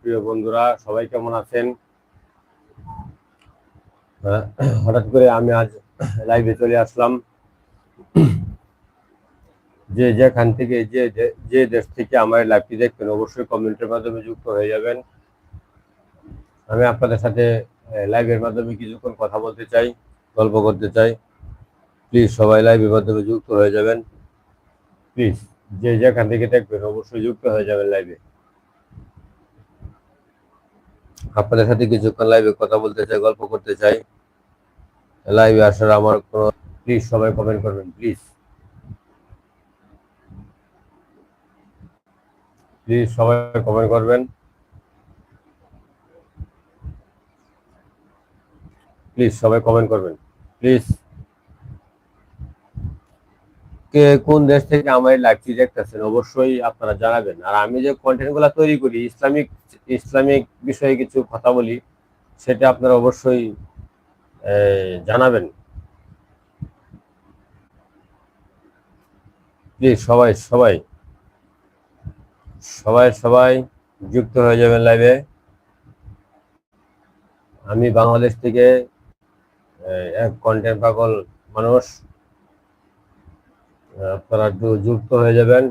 প্রিয় বন্ধুরা, সবাই কেমন আছেন? হঠাৎ করে আমি আজ লাইভে চলে আসলাম। যে যেখান থেকে, যে যে দেশ থেকে আমার লাইভটি দেখবেন, অবশ্যই কমেন্টের মাধ্যমে যুক্ত হয়ে যাবেন। আমি আপনাদের সাথে লাইভের মাধ্যমে কিছুক্ষণ কথা বলতে চাই, গল্প করতে চাই। প্লিজ সবাই লাইভের মাধ্যমে যুক্ত হয়ে যাবেন। প্লিজ যে যেখান থেকে দেখবেন, অবশ্যই যুক্ত হয়ে যাবেন লাইভে আপনাদের সাথে কিছুক্ষণ লাইভে কথা বলতে চাই, গল্প করতে চাই। লাইভে আসার আমার কোনো প্লিজ সবাই কমেন্ট করবেন প্লিজ প্লিজ সবাই কমেন্ট করবেন। প্লিজ সবাই কমেন্ট করবেন প্লিজ কে কোন দেশ থেকে আমার এই লাইভটি দেখতেছেন অবশ্যই আপনারা জানাবেন। আর আমি যে কন্টেন্টগুলা তৈরি করি, ইসলামিক ইসলামিক বিষয়ে কিছু কথা বলি, সেটা আপনারা অবশ্যই জানাবেন। প্লিজ সবাই সবাই। সবাই সবাই যুক্ত হয়ে যাবেন লাইভে। আমি বাংলাদেশ থেকে এক কন্টেন্ট পাগল মানুষ। আপনারা একটু যুক্ত হয়ে যাবেন।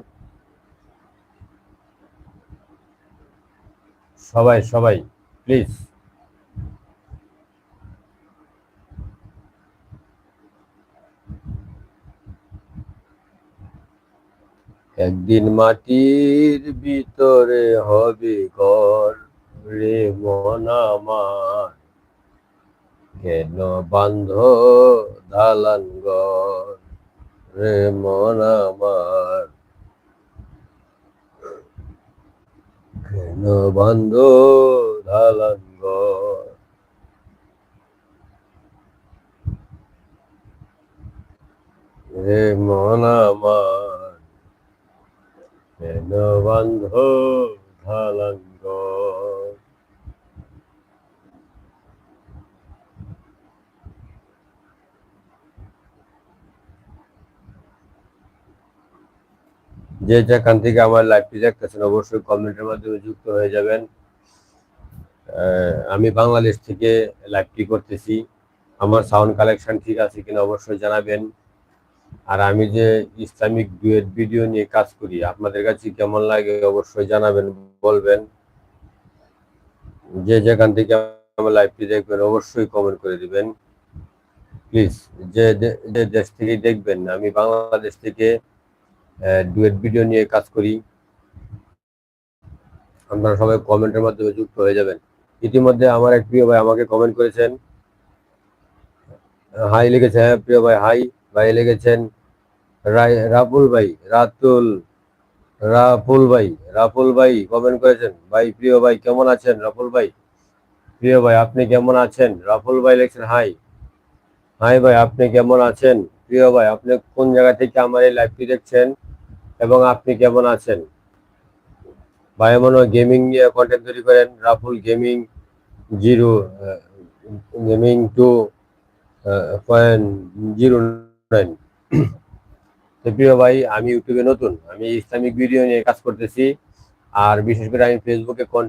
সবাই সবাই প্লিজ একদিন মাটির ভিতরে হবে ঘর রে মন আমার। কেন বান্ধ দালান ঘর? রে মন আমার। কেন বান্ধ ঘর রে মন আমার। কেন বান্ধ দালান ঘর যে যেখান থেকে আমার লাইভটি দেখতেছেন অবশ্যই কমেন্টের মাধ্যমে যুক্ত হয়ে যাবেন। আমি বাংলাদেশ থেকে লাইভটি করতেছি। আমার সাউন্ড কালেকশন ঠিক আছে কিনা অবশ্যই জানাবেন। আর আমি যে ইসলামিক ডুয়েট ভিডিও নিয়ে কাজ করি, আপনাদের কাছে কেমন লাগে অবশ্যই জানাবেন, বলবেন। যে যেখান থেকে আমার লাইভটি দেখবেন, অবশ্যই কমেন্ট করে দিবেন। প্লিজ যে যে দেশ থেকে দেখবেন, আমি বাংলাদেশ থেকে ডুয়েট ভিডিও নিয়ে কাজ করি। আপনারা সবাই কমেন্টের মাধ্যমে যুক্ত হয়ে যাবেন। ইতিমধ্যে আমার এক প্রিয় ভাই আমাকে কমেন্ট করেছেন। হাই লিখেছে হ্যাঁ প্রিয় ভাই হাই ভাই লিখেছেন রাপুল ভাই, রাতুল, রাফুল ভাই রাফুল ভাই কমেন্ট করেছেন, ভাই, প্রিয় ভাই, কেমন আছেন, রাফুল ভাই? প্রিয় ভাই, আপনি কেমন আছেন? রাফুল ভাই লিখছেন হাই হাই ভাই, আপনি কেমন আছেন? প্রিয় ভাই, আপনি কোন জায়গা থেকে আমার এই লাইভটি দেখছেন? এবং আপনি কেমন আছেন? এমন গেমিং নিয়ে কন্টেন্ট তৈরি করেন Raful gaming zero gaming two point zero nine. প্রিয় ভাই, আমি ইউটিউবে নতুন, আমি ইসলামিক ভিডিও নিয়ে কাজ করতেছি। আর বিশেষ করে আমি ফেসবুকে কন্টেন্ট